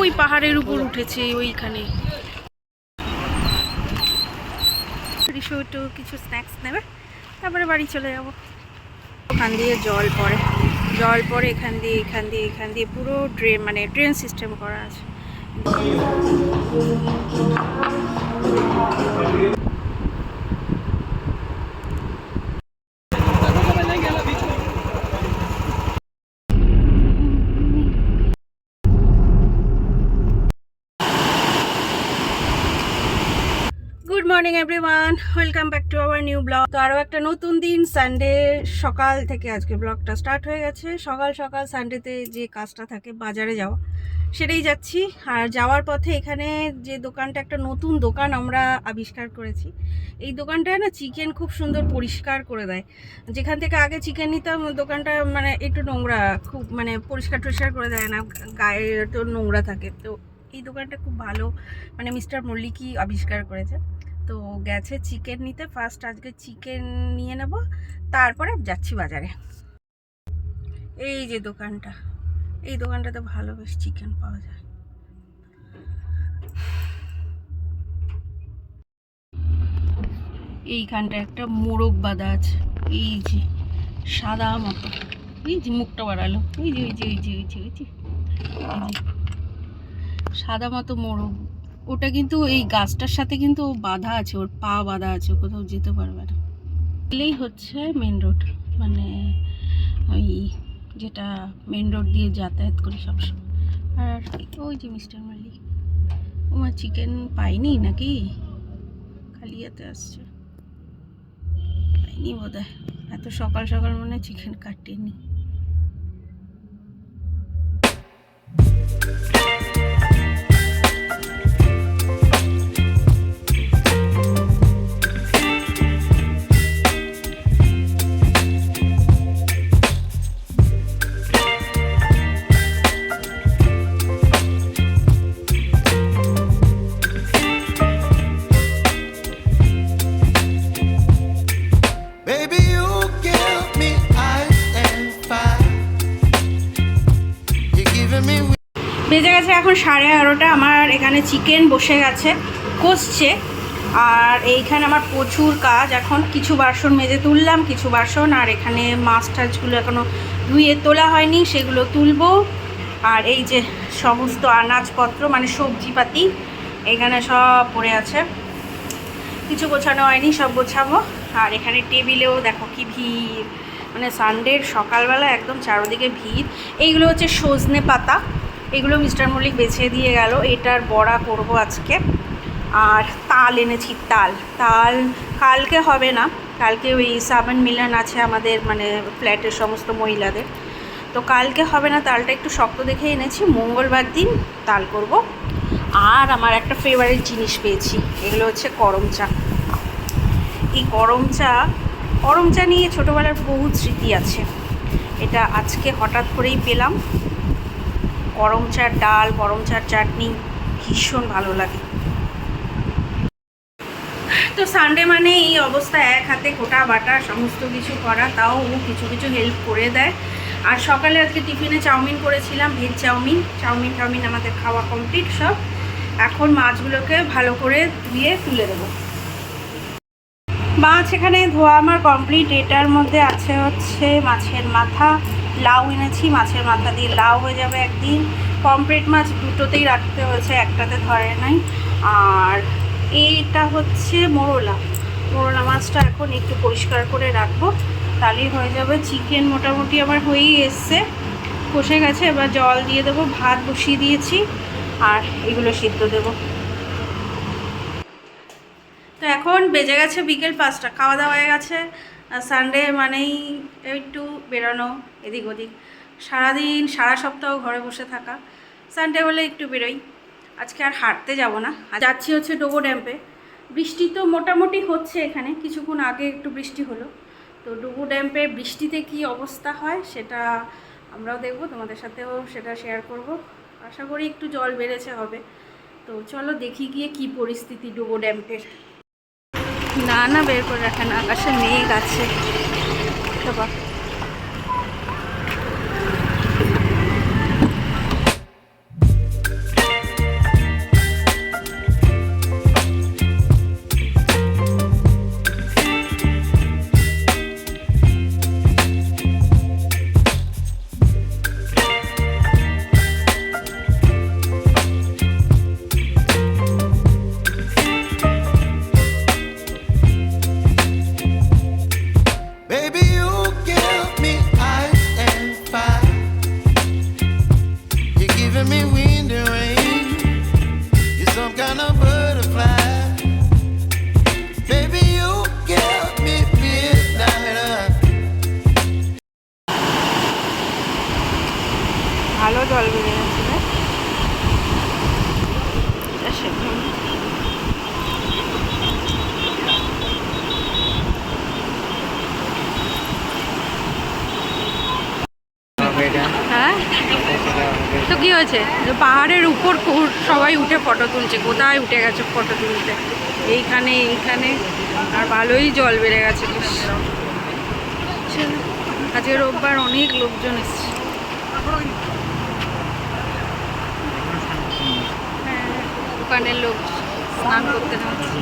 ওই পাহাড়ের উপর উঠেছে, ওইখানে। কিছু স্ন্যাক্স নেবে? তারপরে বাড়ি চলে যাব। ওখান দিয়ে জল পড়ে। জল পড়ে, এখান দিয়ে এখান দিয়ে এখান দিয়ে পুরো ড্রেন মানে ড্রেন সিস্টেম করা আছে good morning everyone welcome back to our new blog তো আরও একটা নতুন দিন সানডে সকাল থেকে আজকে ব্লগটা স্টার্ট হয়ে গেছে। সকাল সকাল সানডেতে যে কাজটা থাকে, বাজারে যাওয়া, সেটাই যাচ্ছি। আর যাওয়ার পথে এখানে যে দোকানটা, একটা নতুন দোকান আমরা আবিষ্কার করেছি। এই দোকানটায় না চিকেন খুব সুন্দর পরিষ্কার করে দেয়। যেখান থেকে আগে চিকেন নিতাম, দোকানটা মানে একটু নোংরা, খুব মানে পরিষ্কার টরিষ্কার করে দেয় না, গায়ে তো নোংরা থাকে। তো এই দোকানটা খুব ভালো মানে মিস্টার মল্লিকই আবিষ্কার করেছে। তো গেছে চিকেন নিতে। ফার্স্ট আজকে চিকেন নিয়ে নেব, তারপরে যাচ্ছি বাজারে। এই যে দোকানটা, এই দোকানটাতে ভালো বেশ চিকেন পাওয়া যায়। এইখানটা একটা মোরগ বাঁধা আছে। এই যে, সাদা মতো। এই যে মুখটা বাড়ালো। এই যে ওই যে ওই যে ওই যে ওই যে। সাদা মতো মোরগ। ওটা কিন্তু এই গাছটার সাথে কিন্তু ও বাঁধা আছে, ওর পা বাঁধা আছে কোথাও যেতে পারবে না। এলেই হচ্ছে মেন রোড মানে ওই যেটা মেন রোড দিয়ে যাতায়াত করি সবসময়। আর ওই যে মিস্টার মাল্লি আমার চিকেন পাইনি নাকি? খালি হাতে আসছে। পাইনি বোধ এত সকাল সকাল মনে চিকেন কাটেনি। এখানে চিকেন বসে গেছে, কষছে। আর এইখানে আমার প্রচুর কাজ। এখন কিছু বাসন মেজে তুললাম, কিছু বাসন। আর এখানে মাছ টাছগুলো এখনও ধুয়ে তোলা হয়নি, সেগুলো তুলবো। আর এই যে সমস্ত আনাজপত্র মানে সবজিপাতি, এখানে সব পড়ে আছে। কিছু গোছানো হয়নি, সব গোছাবো। আর এখানে টেবিলেও দেখো কি ভিড়। মানে সানডের সকালবেলা একদম চারোদিকে ভিড়। এইগুলো হচ্ছে সজনে পাতা। এগুলো মিস্টার মল্লিক বেছে দিয়ে গেল, এটার বড়া করব আজকে। আর তাল এনেছি, তাল। তাল কালকে হবে না, কালকে ওই সাবান মিলন আছে আমাদের মানে ফ্ল্যাটের সমস্ত মহিলাদের। তো কালকে হবে না, তালটা একটু শক্ত দেখে এনেছি, মঙ্গলবার দিন তাল করব। আর আমার একটা ফেভারিট জিনিস পেয়েছি, এগুলো হচ্ছে করম চা। এই করম চা করম চা নিয়ে ছোটোবেলার বহু স্মৃতি আছে। এটা আজকে হঠাৎ করেই পেলাম। গরম চার ডাল, গরম চার চাটনি, ভীষণ ভালো লাগে। তো সানডে মানে এই অবস্থা, এক হাতে কোটা বাটা, সমস্ত কিছু করা, তাও ও কিছু কিছু হেল্প করে দেয়। আর সকালে আজকে টিফিনে চাউমিন করেছিলাম, ভেজ চাউমিন। চাউমিন টাউমিন আমাদের খাওয়া কমপ্লিট সব। এখন মাছগুলোকে ভালো করে ধুয়ে তুলে দেবো। মাছ এখানে ধোয়া আমার কমপ্লিট এটার মধ্যে আছে হচ্ছে মাছের মাথা। লাউ এনেছি, মাছের মাথা দিয়ে লাউ হয়ে যাবে একদিন। পমপ্লেট মাছ দুটোতেই রাখতে হয়েছে, একটাতে ধরে নাই। আর এইটা হচ্ছে মোরলা। মোরলা মাছটা এখন একটু পরিষ্কার করে রাখব। তাহলেই হয়ে যাবে। চিকেন মোটামুটি আমার হয়েই এসছে। কষে গেছে, এবার জল দিয়ে দেবো, ভাত বসিয়ে দিয়েছি, আর এগুলো সিদ্ধ দেবো। তো এখন বেজে গেছে বিকেল পাঁচটা, খাওয়া দাওয়া হয়ে গেছে। সানডে মানেই একটু বেরোনো। এদিক ওদিক। সারাদিন, সারা সপ্তাহ ঘরে বসে থাকা। সানডে হলে একটু বেরোই। আজকে আর হাঁটতে যাব না। যাচ্ছি হচ্ছে ডোবো ড্যাম্পে বৃষ্টি তো মোটামুটি হচ্ছে এখানে। কিছুক্ষণ আগে একটু বৃষ্টি হলো। তো ডুবু ড্যাম্পে বৃষ্টিতে কি অবস্থা হয় সেটা আমরাও দেখব। তোমাদের সাথেও সেটা শেয়ার করব। আশা করি একটু জল বেড়েছে হবে। তো চলো দেখি গিয়ে কি পরিস্থিতি ডুবো ড্যাম্পের না না, বের করে রাখে না আকাশে মেঘ আছে। তো কি হয়েছে? পাহাড়ের উপর সবাই উঠে ফটো তুলছে। কোথায় উঠে গেছে ফটো তুলতে? এইখানে এইখানে। আর ভালোই জল বেড়ে গেছে বেশ। আজকে রোববার অনেক লোকজন এসছে। হ্যাঁ দোকানের লোক স্নান করতে নামছে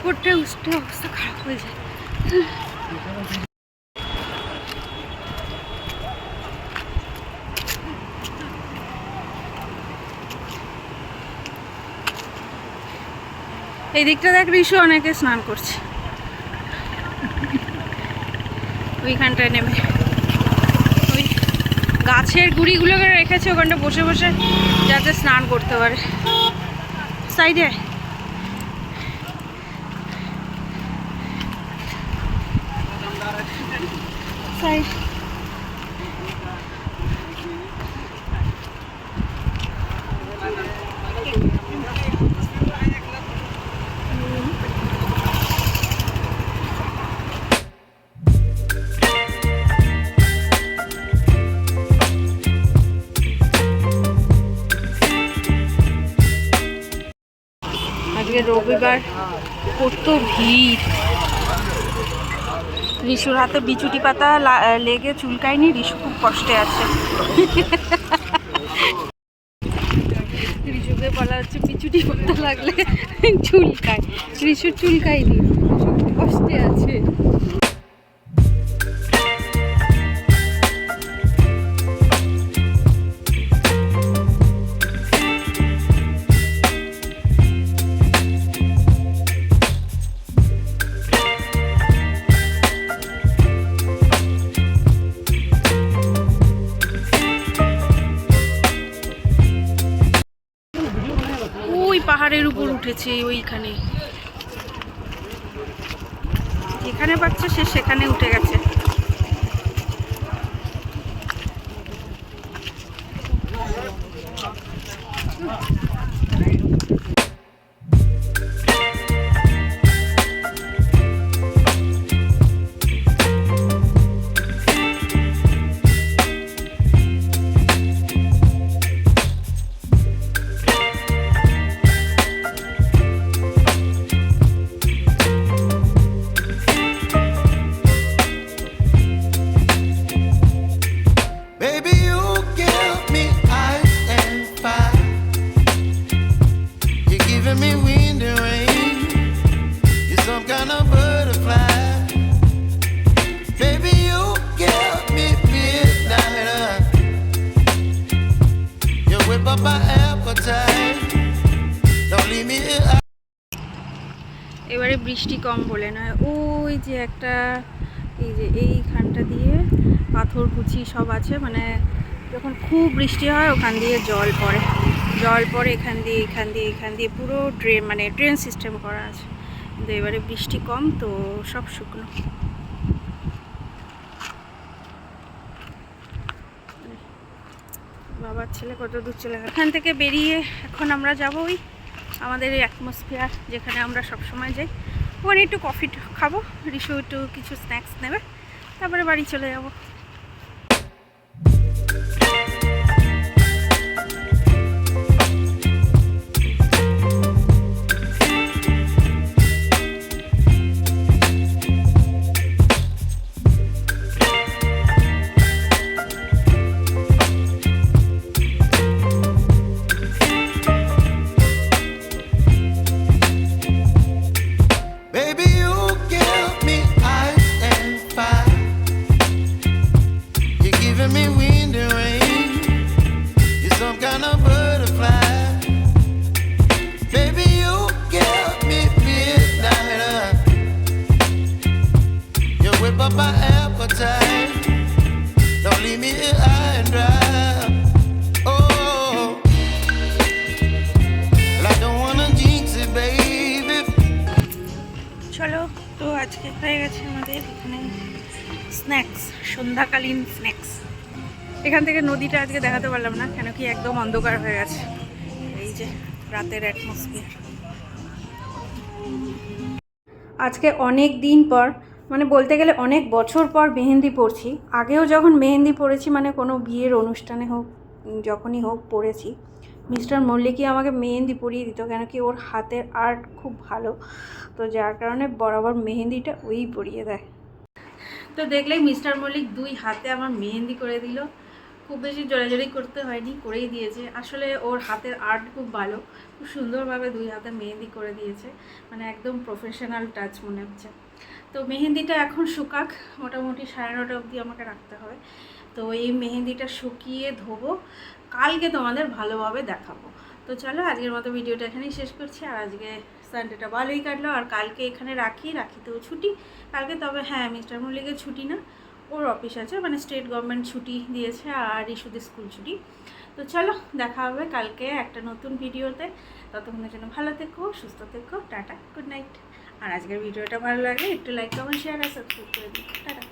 উপরটা উঠতে অবস্থা খারাপ হয়ে যায়। এই দিকটা দেখ ঋষু, অনেকে স্নান করছে। ওইখানটায় নেমে। ওই গাছের গুড়িগুলোকে রেখেছে, ওখানটা বসে বসে যাতে স্নান করতে পারে। সাইডে সাইড আজকে রবিবার কত ভিড়। রিশুর হাতে বিচুটি পাতা লেগে চুলকায়নি, রিশু খুব কষ্টে আছে। রিশুকে বলা হচ্ছে বিচুটি পাতা লাগলে চুলকায়। রিশুর চুলকায়নি, খুব কষ্টে আছে। উপর ওইখানে। যেখানে পাচ্ছে সে সেখানে উঠে গেছে। বৃষ্টি কম বলে নয়। ওই যে একটা, এই যে এইখানটা দিয়ে পাথর কুচি সব আছে মানে যখন খুব বৃষ্টি হয় ওখান দিয়ে জল পড়ে। জল পড়ে এখান দিয়ে এখান দিয়ে এখান দিয়ে পুরো ড্রেন মানে ড্রেন সিস্টেম করা আছে। কিন্তু এবারে বৃষ্টি কম, তো সব শুকনো। বাবার ছেলে কত দূর চলে গেল। এখান থেকে বেরিয়ে এখন আমরা যাব ওই আমাদের অ্যাটমসফিয়ার যেখানে আমরা সব সময় যাই। ওখানে একটু কফি খাব। রিসু একটু কিছু স্ন্যাক্স নেবে। তারপরে বাড়ি চলে যাব। Appetite. Don't leave. Oh. চলো, তো আজকে হয়ে গেছে আমাদের এখানে স্ন্যাক্স সন্ধ্যাকালীন স্ন্যাক্স এখান থেকে নদীটা আজকে দেখাতে পারলাম না, কেন কি একদম অন্ধকার হয়ে গেছে এই যে রাতের অ্যাটমসফিয়ার আজকে অনেক দিন পর মানে বলতে গেলে অনেক বছর পর মেহেন্দি পরছি। আগেও যখন মেহেন্দি পরেছি মানে কোনো বিয়ের অনুষ্ঠানে হোক, যখনই হোক পরেছি, মিস্টার মল্লিকই আমাকে মেহেন্দি পরিয়ে দিত, কেন কি ওর হাতের আর্ট খুব ভালো। তো যার কারণে বরাবর মেহেন্দিটা ওই পরিয়ে দেয়। তো দেখলেই মিস্টার মল্লিক দুই হাতে আমার মেহেন্দি করে দিল। খুব বেশি জোরাজোরি করতে হয়নি, করেই দিয়েছে। আসলে ওর হাতের আর্ট খুব ভালো, খুব সুন্দরভাবে দুই হাতে মেহেন্দি করে দিয়েছে। মানে একদম প্রফেশনাল টাচ মনে হচ্ছে। তো মেহেন্দিটা এখন শুকাক, মোটামুটি সাড়ে নটা অবধি আমাকে রাখতে হবে। তো এই মেহেন্দিটা শুকিয়ে ধোবো, কালকে তোমাদের ভালোভাবে দেখাবো। তো চলো, আজকের মতো ভিডিওটা এখানেই শেষ করছি, আর আজকে সানডেটা ভালোই কাটলো, আর কালকে এখানে রাখি রাখিতেও ছুটি। কালকে তবে হ্যাঁ মিস্টার মল্লিকের ছুটি না, ওর অফিস আছে মানে স্টেট গভর্নমেন্ট ছুটি দিয়েছে, আর ইস্যুদের স্কুল ছুটি। তো চলো, দেখা হবে কালকে একটা নতুন ভিডিওতে। ততক্ষণের জন্য ভালো থেকো, সুস্থ থেকো, টাটা, গুড নাইট। আর আজকের ভিডিওটা ভালো লাগলে একটু লাইক কমেন্ট শেয়ার আর সাবস্ক্রাইব করে দিন টাটা।